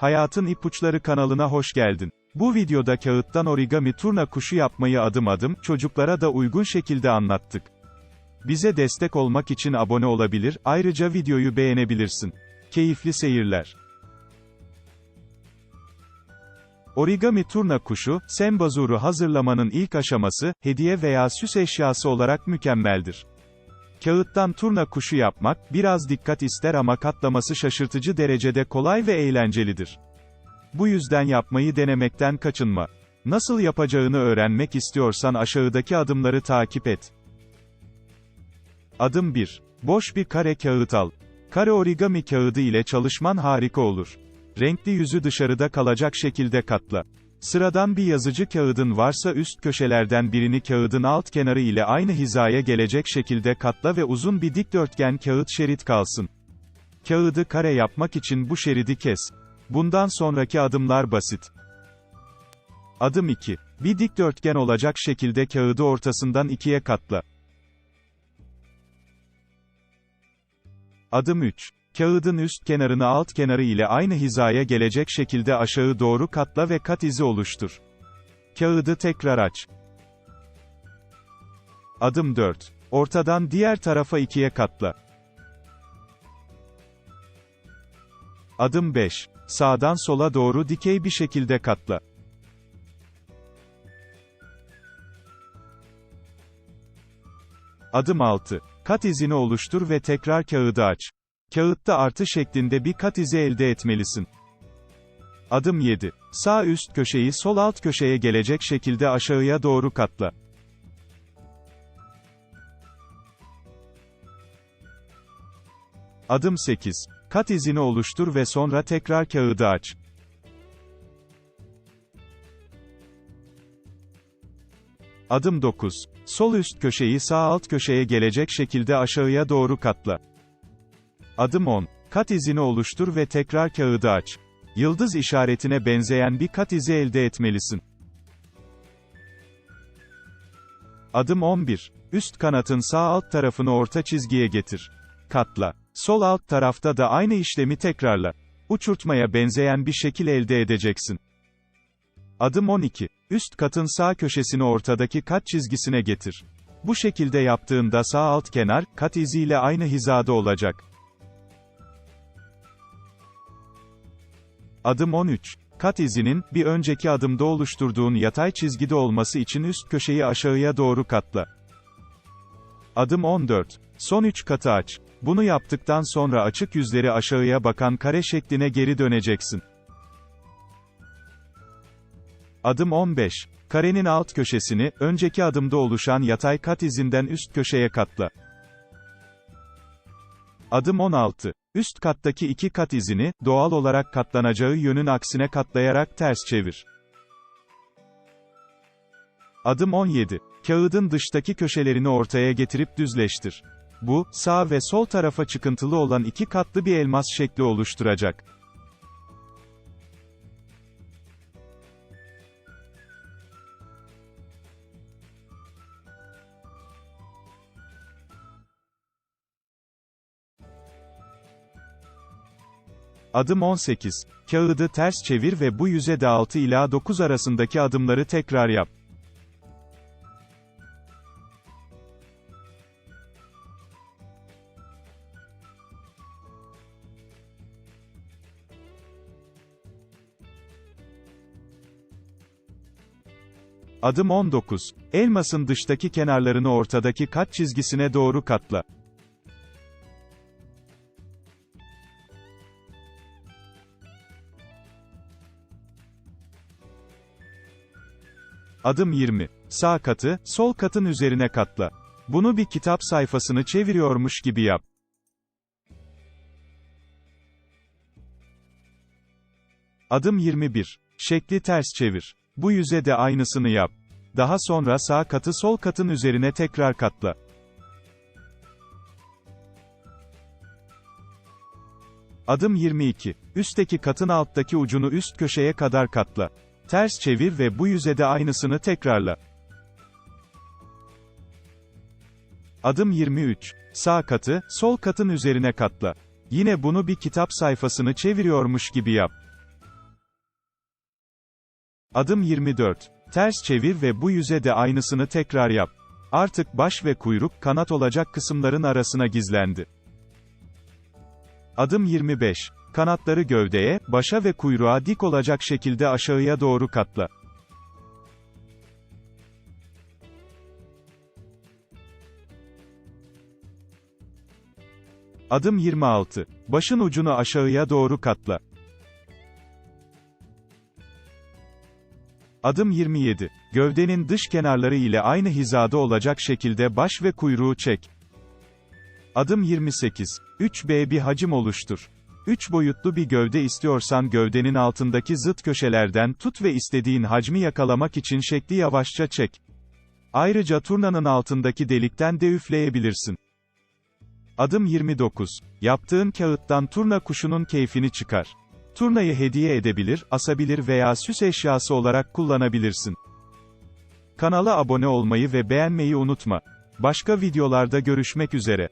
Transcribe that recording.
Hayatın İpuçları kanalına hoş geldin. Bu videoda kağıttan origami turna kuşu yapmayı adım adım, çocuklara da uygun şekilde anlattık. Bize destek olmak için abone olabilir, ayrıca videoyu beğenebilirsin. Keyifli seyirler. Origami turna kuşu, sembazuru hazırlamanın ilk aşaması, hediye veya süs eşyası olarak mükemmeldir. Kağıttan turna kuşu yapmak, biraz dikkat ister ama katlaması şaşırtıcı derecede kolay ve eğlencelidir. Bu yüzden yapmayı denemekten kaçınma. Nasıl yapacağını öğrenmek istiyorsan aşağıdaki adımları takip et. Adım 1. Boş bir kare kağıt al. Kare origami kağıdı ile çalışman harika olur. Renkli yüzü dışarıda kalacak şekilde katla. Sıradan bir yazıcı kağıdın varsa üst köşelerden birini kağıdın alt kenarı ile aynı hizaya gelecek şekilde katla ve uzun bir dikdörtgen kağıt şerit kalsın. Kağıdı kare yapmak için bu şeridi kes. Bundan sonraki adımlar basit. Adım 2. Bir dikdörtgen olacak şekilde kağıdı ortasından ikiye katla. Adım 3. Kağıdın üst kenarını alt kenarı ile aynı hizaya gelecek şekilde aşağı doğru katla ve kat izi oluştur. Kağıdı tekrar aç. Adım 4. Ortadan diğer tarafa ikiye katla. Adım 5. Sağdan sola doğru dikey bir şekilde katla. Adım 6. Kat izini oluştur ve tekrar kağıdı aç. Kağıtta artı şeklinde bir kat izi elde etmelisin. Adım 7. Sağ üst köşeyi sol alt köşeye gelecek şekilde aşağıya doğru katla. Adım 8. Kat izini oluştur ve sonra tekrar kağıdı aç. Adım 9. Sol üst köşeyi sağ alt köşeye gelecek şekilde aşağıya doğru katla. Adım 10. Kat izini oluştur ve tekrar kağıdı aç. Yıldız işaretine benzeyen bir kat izi elde etmelisin. Adım 11. Üst kanatın sağ alt tarafını orta çizgiye getir. Katla. Sol alt tarafta da aynı işlemi tekrarla. Uçurtmaya benzeyen bir şekil elde edeceksin. Adım 12. Üst katın sağ köşesini ortadaki kat çizgisine getir. Bu şekilde yaptığında sağ alt kenar, kat iziyle aynı hizada olacak. Adım 13. Kat izinin, bir önceki adımda oluşturduğun yatay çizgide olması için üst köşeyi aşağıya doğru katla. Adım 14. Son 3 katı aç. Bunu yaptıktan sonra açık yüzleri aşağıya bakan kare şekline geri döneceksin. Adım 15. Karenin alt köşesini, önceki adımda oluşan yatay kat izinden üst köşeye katla. Adım 16. Üst kattaki iki kat izini, doğal olarak katlanacağı yönün aksine katlayarak ters çevir. Adım 17. Kağıdın dıştaki köşelerini ortaya getirip düzleştir. Bu, sağ ve sol tarafa çıkıntılı olan iki katlı bir elmas şekli oluşturacak. Adım 18. Kağıdı ters çevir ve bu yüze de 6 ila 9 arasındaki adımları tekrar yap. Adım 19. Elmasın dıştaki kenarlarını ortadaki kat çizgisine doğru katla. Adım 20. Sağ katı, sol katın üzerine katla. Bunu bir kitap sayfasını çeviriyormuş gibi yap. Adım 21. Şekli ters çevir. Bu yüze de aynısını yap. Daha sonra sağ katı sol katın üzerine tekrar katla. Adım 22. Üstteki katın alttaki ucunu üst köşeye kadar katla. Ters çevir ve bu yüze de aynısını tekrarla. Adım 23. Sağ katı, sol katın üzerine katla. Yine bunu bir kitap sayfasını çeviriyormuş gibi yap. Adım 24. Ters çevir ve bu yüze de aynısını tekrar yap. Artık baş ve kuyruk, kanat olacak kısımların arasına gizlendi. Adım 25. Kanatları gövdeye, başa ve kuyruğa dik olacak şekilde aşağıya doğru katla. Adım 26. Başın ucunu aşağıya doğru katla. Adım 27. Gövdenin dış kenarları ile aynı hizada olacak şekilde baş ve kuyruğu çek. Adım 28. 3B bir hacim oluştur. 3 boyutlu bir gövde istiyorsan gövdenin altındaki zıt köşelerden tut ve istediğin hacmi yakalamak için şekli yavaşça çek. Ayrıca turnanın altındaki delikten de üfleyebilirsin. Adım 29. Yaptığın kağıttan turna kuşunun keyfini çıkar. Turnayı hediye edebilir, asabilir veya süs eşyası olarak kullanabilirsin. Kanala abone olmayı ve beğenmeyi unutma. Başka videolarda görüşmek üzere.